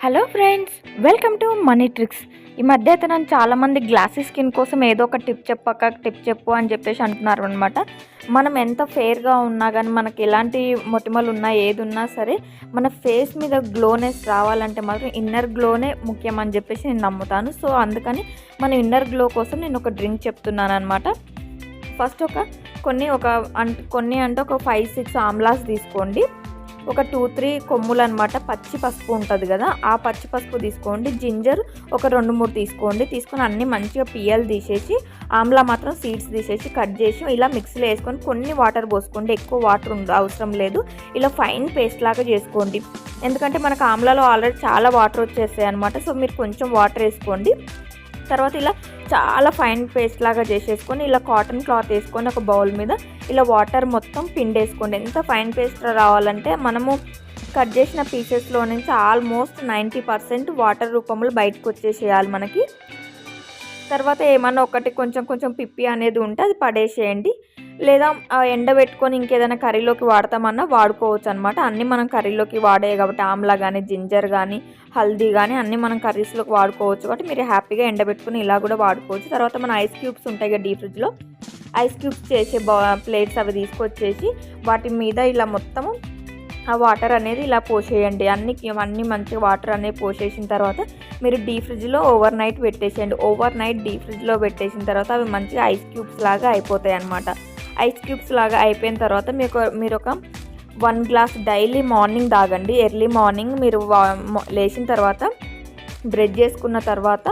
Hello friends welcome to money tricks ఈ మధ్య అయితే నన్ను చాలామంది గ్లాసీ స్కిన్ కోసం ఏదో ఒక టిప్ చెప్పక టిప్ చెప్పు అని చెప్పేసి అంటున్నారు అనమాట మనం ఎంత ఫేర్గా ఉన్నా కానీ మనకి ఎలాంటి మొటిమలు ఉన్నా ఏది ఉన్నా సరే మన ఫేస్ మీద గ్లోనెస్ రావాలంటే మాత్రం ఇన్నర్ గ్లోనే ముఖ్యం అని చెప్పేసి నేను నమ్ముతాను. సో అందుకని మన ఇన్నర్ గ్లో కోసం నేను ఒక డ్రింక్ చెప్తున్నాను అనమాట ఫస్ట్ ఒక కొన్ని ఒక అంట్ కొన్ని అంటే ఒక ఫైవ్ సిక్స్ ఆమ్లాస్ తీసుకోండి. ఒక టూ త్రీ కొమ్ములు అనమాట పచ్చి పసుపు ఉంటుంది కదా ఆ పచ్చి పసుపు తీసుకోండి. జింజర్ ఒక రెండు మూడు తీసుకోండి. తీసుకొని అన్నీ మంచిగా పియ్యలు తీసేసి ఆమ్లా మాత్రం సీడ్స్ తీసేసి కట్ చేసి ఇలా మిక్సీలో వేసుకొని కొన్ని వాటర్ పోసుకోండి. ఎక్కువ వాటర్ అవసరం లేదు. ఇలా ఫైన్ పేస్ట్ లాగా చేసుకోండి. ఎందుకంటే మనకు ఆమ్లాలో ఆల్రెడీ చాలా వాటర్ వచ్చేస్తాయి అనమాట సో మీరు కొంచెం వాటర్ వేసుకోండి. తర్వాత ఇలా చాలా ఫైన్ పేస్ట్ లాగా చేసేసుకొని ఇలా కాటన్ క్లాత్ వేసుకొని ఒక బౌల్ మీద ఇలా వాటర్ మొత్తం పిండేసుకోండి. ఎంత ఫైన్ పేస్ట్ రావాలంటే మనము కట్ చేసిన పీసెస్లో నుంచి ఆల్మోస్ట్ నైంటీ పర్సెంట్ వాటర్ రూపంలో బయటకు వచ్చేసేయాలి మనకి. తర్వాత ఏమన్నా ఒకటి కొంచెం కొంచెం పిప్పి అనేది ఉంటే అది పడేసేయండి. లేదా ఎండబెట్టుకొని ఇంకేదైనా కర్రీలోకి వాడతామన్నా వాడుకోవచ్చు అనమాట అన్నీ మనం కర్రీలోకి వాడే కాబట్టి ఆమ్లా కానీ జింజర్ కానీ హల్దీ కానీ అన్నీ మనం కర్రీస్లోకి వాడుకోవచ్చు కాబట్టి మీరు హ్యాపీగా ఎండబెట్టుకుని ఇలా కూడా వాడుకోవచ్చు. తర్వాత మన ఐస్ క్యూబ్స్ ఉంటాయి కదా డీ ఫ్రిడ్జ్లో. ఐస్ క్యూబ్స్ చేసే బా ప్లేట్స్ అవి తీసుకొచ్చేసి వాటి మీద ఇలా మొత్తము ఆ వాటర్ అనేది ఇలా పోసేయండి. అన్ని అన్ని మంచిగా వాటర్ అనేది పోసేసిన తర్వాత మీరు డీ ఫ్రిడ్జ్లో ఓవర్ నైట్ పెట్టేసేయండి. ఓవర్ నైట్ డీ ఫ్రిడ్జ్లో పెట్టేసిన తర్వాత అవి మంచిగా ఐస్ క్యూబ్స్ లాగా అయిపోతాయి అనమాట ఐస్ క్యూబ్స్ లాగా అయిపోయిన తర్వాత మీకు మీరు ఒక వన్ గ్లాస్ డైలీ మార్నింగ్ తాగండి. ఎర్లీ మార్నింగ్ మీరు లేచిన తర్వాత బ్రెడ్ చేసుకున్న తర్వాత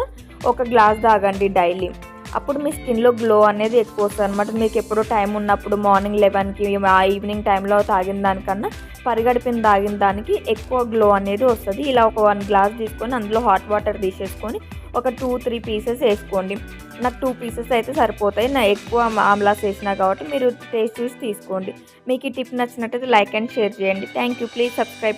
ఒక గ్లాస్ తాగండి డైలీ. అప్పుడు మీ స్కిన్లో గ్లో అనేది ఎక్కువ వస్తుంది అనమాట మీకు ఎప్పుడో టైం ఉన్నప్పుడు మార్నింగ్ లెవెన్కి ఆ ఈవినింగ్ టైంలో తాగిన దానికన్నా పరిగడిపిన తాగిన దానికి ఎక్కువ గ్లో అనేది వస్తుంది. ఇలా ఒక వన్ గ్లాస్ తీసుకొని అందులో హాట్ వాటర్ తీసేసుకొని ఒక టూ త్రీ పీసెస్ వేసుకోండి. నాకు టూ పీసెస్ అయితే సరిపోతాయి. నా ఎక్కువ ఆమ్లాస్ వేసినా కాబట్టి మీరు టేస్ట్ చూసి తీసుకోండి. మీకు ఈ టిప్ నచ్చినట్టయితే లైక్ అండ్ షేర్ చేయండి. Thank you. Please subscribe